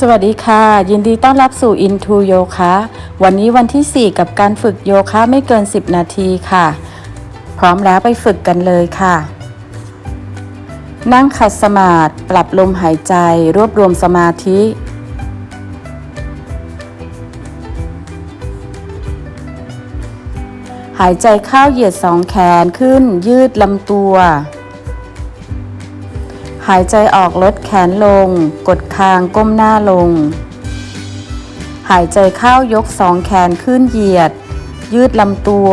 สวัสดีค่ะ ยินดีต้อนรับสู่ Into Yoga วันนี้วันที่ 4 กับการฝึกโยคะไม่เกิน 10 นาทีค่ะ พร้อมแล้วไปฝึกกันเลยค่ะ นั่งขัดสมาธิปรับลมหายใจ รวบรวมสมาธิ หายใจเข้าเหยียดสองแขนขึ้นยืดลำตัวายใจออกลดแขนลง กดคางก้มหน้าลง หายใจเข้ายกสองแขนขึ้นเหยียด ยืดลำตัว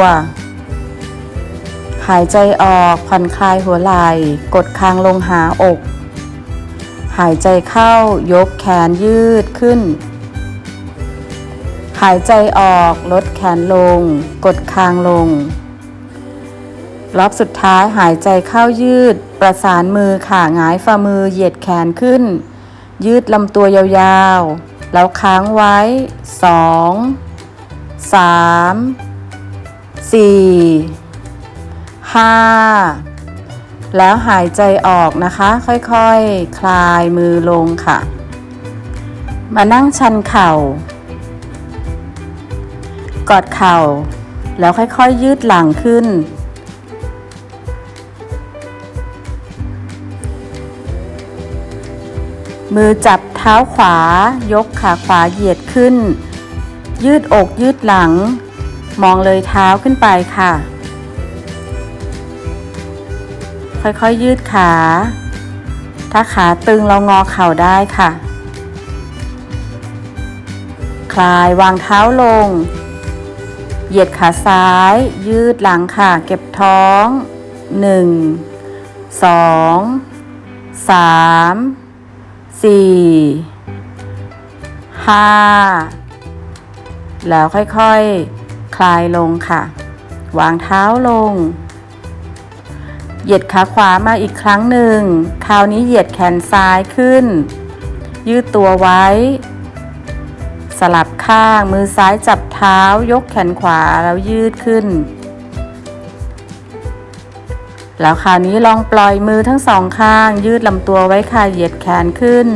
หายใจออกผ่อนคลายหัวไหล่กดคางลงหาอก หายใจเข้ายกแขนยืดขึ้น หายใจออกลดแขนลง กดคางลง รอบสุดท้ายหายใจเข้ายืด ประสานมือขาหงายฝ่ามือเหยียดแขนขึ้น ยืดลำตัวยาวๆ แล้วค้างไว้สองสามสี่ห้าแล้วหายใจออกนะคะ ค่อยๆคคลายมือลงค่ะ มานั่งชันเข่า กอดเข่า แล้วค่อยๆยืดหลังขึ้น มือจับเท้าขวา ยกขาขวาเหยียดขึ้น ยืดอกยืดหลัง มองเลยเท้าขึ้นไปค่ะ ค่อยๆยืดขา ถ้าขาตึงเรางอเข่าได้ค่ะ คลายวางเท้าลง เหยียดขาซ้าย ยืดหลังค่ะ เก็บท้อง 1 2 3 4 5แล้วค่อยๆคลายลงค่ะ วางเท้าลง เหยียดขาขวามาอีกครั้งหนึ่ง คราวนี้เหยียดแขนซ้ายขึ้น ยืดตัวไว้ สลับข้างมือซ้ายจับเท้ายกแขนขวาแล้วยืดขึ้น แล้วคราวนี้ลองปล่อยมือทั้งสองข้าง ยืดลำตัวไว้ค่ะเหยียดแขนขึ้น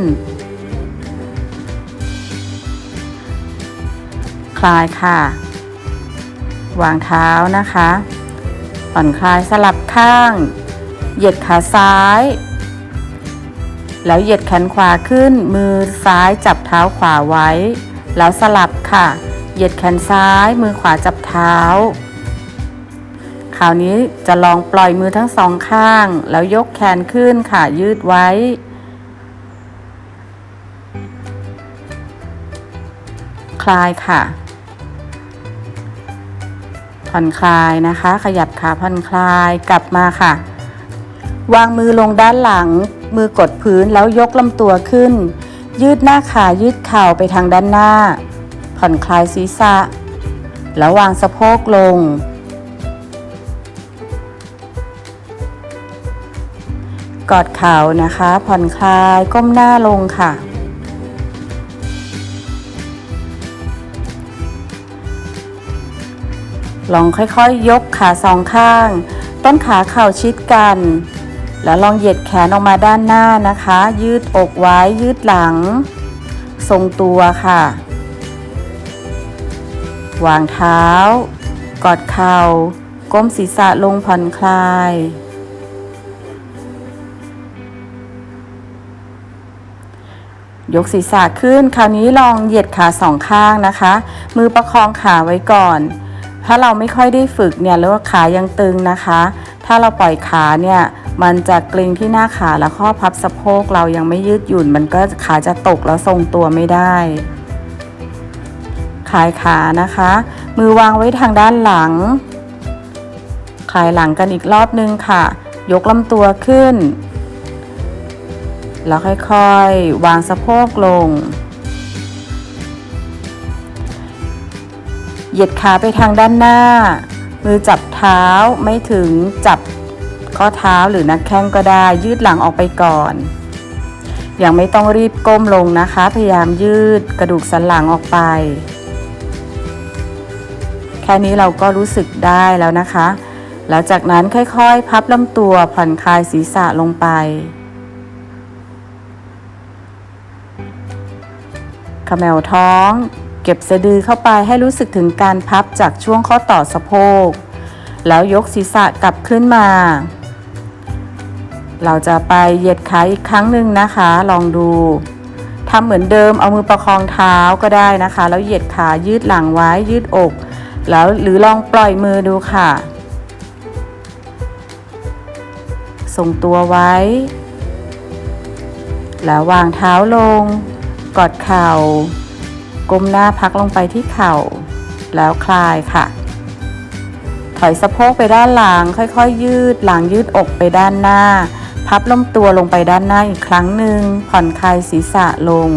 คลายค่ะ วางเท้านะคะผ่อนคลายสลับข้าง เหยียดขาซ้าย แล้วเหยียดแขนขวาขึ้น มือซ้ายจับเท้าขวาไว้ แล้วสลับค่ะ เหยียดแขนซ้าย มือขวาจับเท้า คราวนี้จะลองปล่อยมือทั้งสองข้าง แล้วยกแขนขึ้นค่ะยืดไว้ คลายค่ะ ผ่อนคลายนะคะ ขยับขาผ่อนคลายกลับมาค่ะ วางมือลงด้านหลัง มือกดพื้นแล้วยกลำตัวขึ้น ยืดหน้าขายืดเข่าไปทางด้านหน้า ผ่อนคลายศีรษะ แล้ววางสะโพกลง กอดเข่านะคะ ผ่อนคลายก้มหน้าลงค่ะ ลองค่อยๆยยกขาสองข้าง ต้นขาเข่าชิดกัน แล้วลองเหยียดแขนออกมาด้านหน้านะคะ ยืดอกไว้ยืดหลัง ทรงตัวค่ะ วางเท้า กอดเข่า ก้มศีรษะลงผ่อนคลาย ยกศีรษะขึ้น คราวนี้ลองเหยียดขาสองข้างนะคะ มือประคองขาไว้ก่อน ถ้าเราไม่ค่อยได้ฝึกเนี่ยหรือว่าขายังตึงนะคะ ถ้าเราปล่อยขาเนี่ยมันจะเกร็งที่หน้าขาและข้อพับสะโพกเรายังไม่ยืดหยุ่น มันก็ขาจะตกแล้วทรงตัวไม่ได้คลายขานะคะ มือวางไว้ทางด้านหลังคลายหลังกันอีกรอบนึงค่ะ ยกลำตัวขึ้น แล้วค่อยๆ วางสะโพกลง เหยียดขาไปทางด้านหน้า มือจับเท้าไม่ถึงจับข้อเท้าหรือนักแข้งก็ได้ ยืดหลังออกไปก่อนยังไม่ต้องรีบก้มลงนะคะ พยายามยืดกระดูกสันหลังออกไป แค่นี้เราก็รู้สึกได้แล้วนะคะ แล้วจากนั้นค่อยๆ พับลำตัวผ่อนคลายศีรษะลงไป ขมวท้อง เก็บสะดือเข้าไปให้รู้สึกถึงการพับจากช่วงข้อต่อสะโพก แล้วยกศีรษะกลับขึ้นมา เราจะไปเหยียดขาอีกครั้งหนึ่งนะคะ ลองดูทำเหมือนเดิมเอามือประคองเท้าก็ได้นะคะ แล้วเหยียดขายืดหลังไว้ยืดอก แล้วหรือลองปล่อยมือดูค่ะทรงตัวไว้ แล้ววางเท้าลง กอดเข่า ก้มหน้าพักลงไปที่เข่า แล้วคลายค่ะ ถอยสะโพกไปด้านหลัง ค่อยๆยืดหลังยืดอกไปด้านหน้า พับลำตัวลงไปด้านหน้าอีกครั้งหนึ่ง ผ่อนคลายศีรษะลง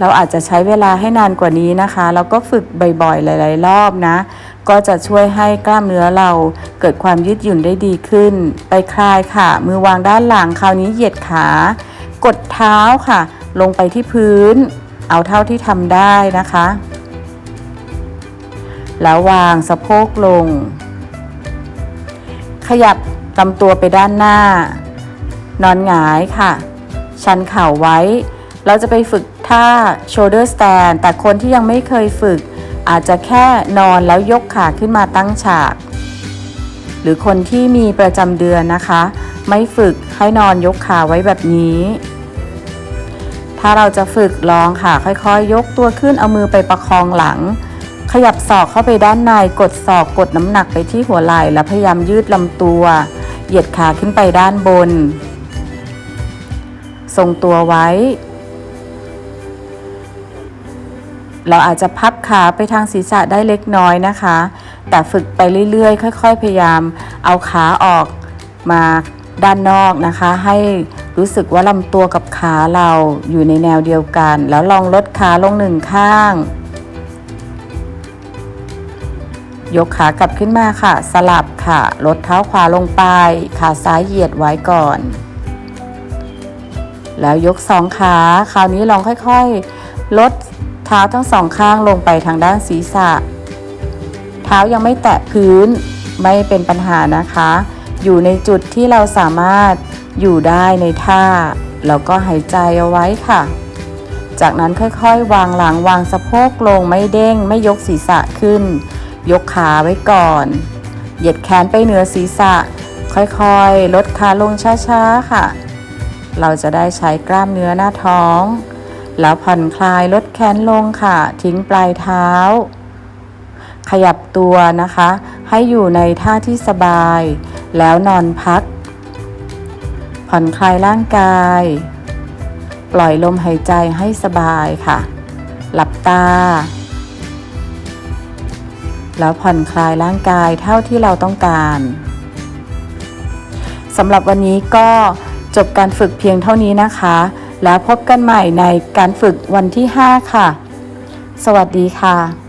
เราอาจจะใช้เวลาให้นานกว่านี้นะคะ แล้วก็ฝึกบ่อยๆ หลาย ๆ รอบนะ ก็จะช่วยให้กล้ามเนื้อเราเกิดความยืดหยุ่นได้ดีขึ้น ไปคลายค่ะ มือวางด้านหลังคราวนี้เหยียดขา กดเท้าค่ะ ลงไปที่พื้น เอาเท่าที่ทำได้นะคะ แล้ววางสะโพกลง ขยับลำตัวไปด้านหน้า นอนหงายค่ะ ชันเข่าไว้ เราจะไปฝึกท่า shoulder stand แต่คนที่ยังไม่เคยฝึก อาจจะแค่นอนแล้วยกขาขึ้นมาตั้งฉาก หรือคนที่มีประจำเดือนนะคะ ไม่ฝึกให้นอนยกขาไว้แบบนี้ ถ้าเราจะฝึกลองค่ะ ค่อยๆยยกตัวขึ้นเอามือไปประคองหลัง ขยับศอกเข้าไปด้านในกดศอกกดน้ำหนักไปที่หัวไหล่แล้วพยายามยืดลำตัว เหยียดขาขึ้นไปด้านบน ทรงตัวไว้ เราอาจจะพับขาไปทางศีรษะได้เล็กน้อยนะคะ แต่ฝึกไปเรื่อยๆ ค่อย ๆ พยายามเอาขาออกมาด้านนอกนะคะ ให้รู้สึกว่าลำตัวกับขาเราอยู่ในแนวเดียวกัน แล้วลองลดขาลงหนึ่งข้าง ยกขากลับขึ้นมาค่ะ สลับค่ะ ลดเท้าขวาลงไป ขาซ้ายเหยียดไว้ก่อน แล้วยกสองขา คราวนี้ลองค่อยๆ ลด เท้าทั้งสองข้างลงไปทางด้านศีรษะ เท้ายังไม่แตะพื้นไม่เป็นปัญหานะคะ อยู่ในจุดที่เราสามารถอยู่ได้ในท่า แล้วก็หายใจเอาไว้ค่ะ จากนั้นค่อยๆ วางหลังวางสะโพกลงไม่เด้งไม่ยกศีรษะขึ้น ยกขาไว้ก่อน เหยียดแขนไปเหนือศีรษะ ค่อยๆ ลดขาลงช้าๆ ค่ะ เราจะได้ใช้กล้ามเนื้อหน้าท้อง แล้วผ่อนคลายลดแขนลงค่ะ ทิ้งปลายเท้า ขยับตัวนะคะ ให้อยู่ในท่าที่สบาย แล้วนอนพัก ผ่อนคลายร่างกาย ปล่อยลมหายใจให้สบายค่ะ หลับตา แล้วผ่อนคลายร่างกายเท่าที่เราต้องการสำหรับวันนี้ก็จบการฝึกเพียงเท่านี้นะคะ แล้วพบกันใหม่ในการฝึกวันที่ 5 ค่ะ สวัสดีค่ะ